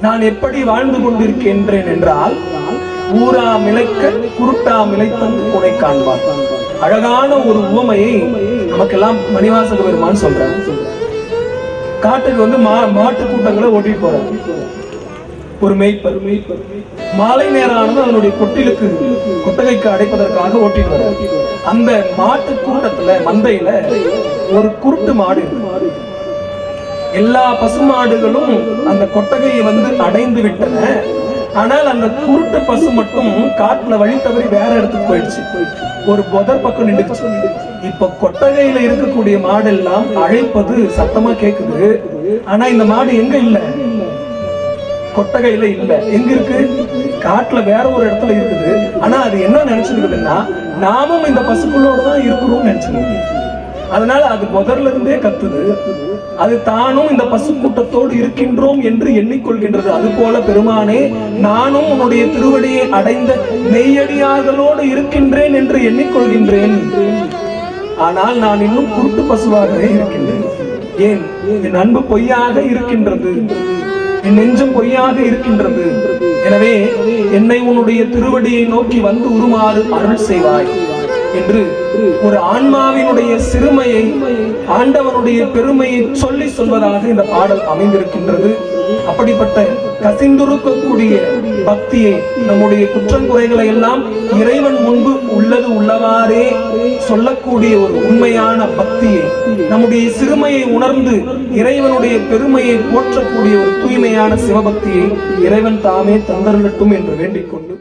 நான் எப்படி வாழ்ந்து கொண்டிருக்கின்றேன் என்றால் ஊரா மிளைக்க குருட்டா மிளைத்தந்து உனை காண்பார் அழகான ஒரு உவமையை நமக்கெல்லாம் மணிவாசக பெருமான் சொல்றாங்க காட்டுக்கு வந்து மா மாட்டு கூட்டங்களை ஓட்டிட்டு போறாங்க ஒரு மெய்ப்பர். மெய்ப்பர் மாலை நேரம் ஆனது அதனுடைய கொட்டிலுக்கு கொட்டகைக்கு அடைப்பதற்காக ஓட்டிட்டு வர்றாரு. அந்த மாட்டு கூட்டத்துல மந்தையில ஒரு குருட்டு மாடு இருக்கு. எல்லா பசுமாடுகளும் அந்த கொட்டகையை வந்து அடைந்து விட்டன. ஆனால் அந்த குருட்டு பசு மட்டும் காட்டுல வழி தவறி வேற இடத்துக்கு போயிடுச்சு. ஒரு புதர் பக்கம் நின்றுச்சு இப்ப கொட்டகையில இருக்கக்கூடிய மாடெல்லாம் அழைப்பது சத்தமா கேக்குது. ஆனா இந்த மாடு எங்க இல்ல? கொட்டகையில இல்ல. எங்க இருக்கு? காட்டுல வேற ஒரு இடத்துல இருக்குது. ஆனா அது என்ன நினைச்சிருக்குதுன்னா நாமும் இந்த பசுக்களோட தான் இருக்கிறோம் நினைச்சிருக்கு அதனால அது முதல்ல இருந்தே கத்துது. அது தானும் இந்த பசு கூட்டத்தோடு இருக்கின்றோம் என்று எண்ணிக்கொள்கின்றது. அது போல பெருமானே நானும் உன்னுடைய திருவடியை அடைந்த நெய்யடியார்களோடு இருக்கின்றேன் என்று எண்ணிக்கொள்கின்றேன். ஆனால் நான் இன்னும் குருட்டு பசுவாகவே இருக்கின்றேன். ஏன்? என் அன்பு பொய்யாக இருக்கின்றது. என் நெஞ்சம் பொய்யாக இருக்கின்றது. எனவே என்னை உன்னுடைய திருவடியை நோக்கி வந்து உருமாறு அருள் செய்வாய். என்று ஒரு ஆன்மாவினுடைய சிறுமையை ஆண்டவனுடைய பெருமையை சொல்லி சொல்வதாக இந்த பாடல் அமைந்திருக்கின்றது. அப்படிப்பட்ட கசிந்துருக்கக்கூடிய பக்தியை நம்முடைய குற்றங்குறைகளை எல்லாம் இறைவன் முன்பு உள்ளது உள்ளவாறே சொல்லக்கூடிய ஒரு உண்மையான பக்தியை நம்முடைய சிறுமையை உணர்ந்து இறைவனுடைய பெருமையை போற்றக்கூடிய ஒரு தூய்மையான சிவபக்தியை இறைவன் தாமே தந்தருளட்டும் என்று வேண்டிக் கொண்டு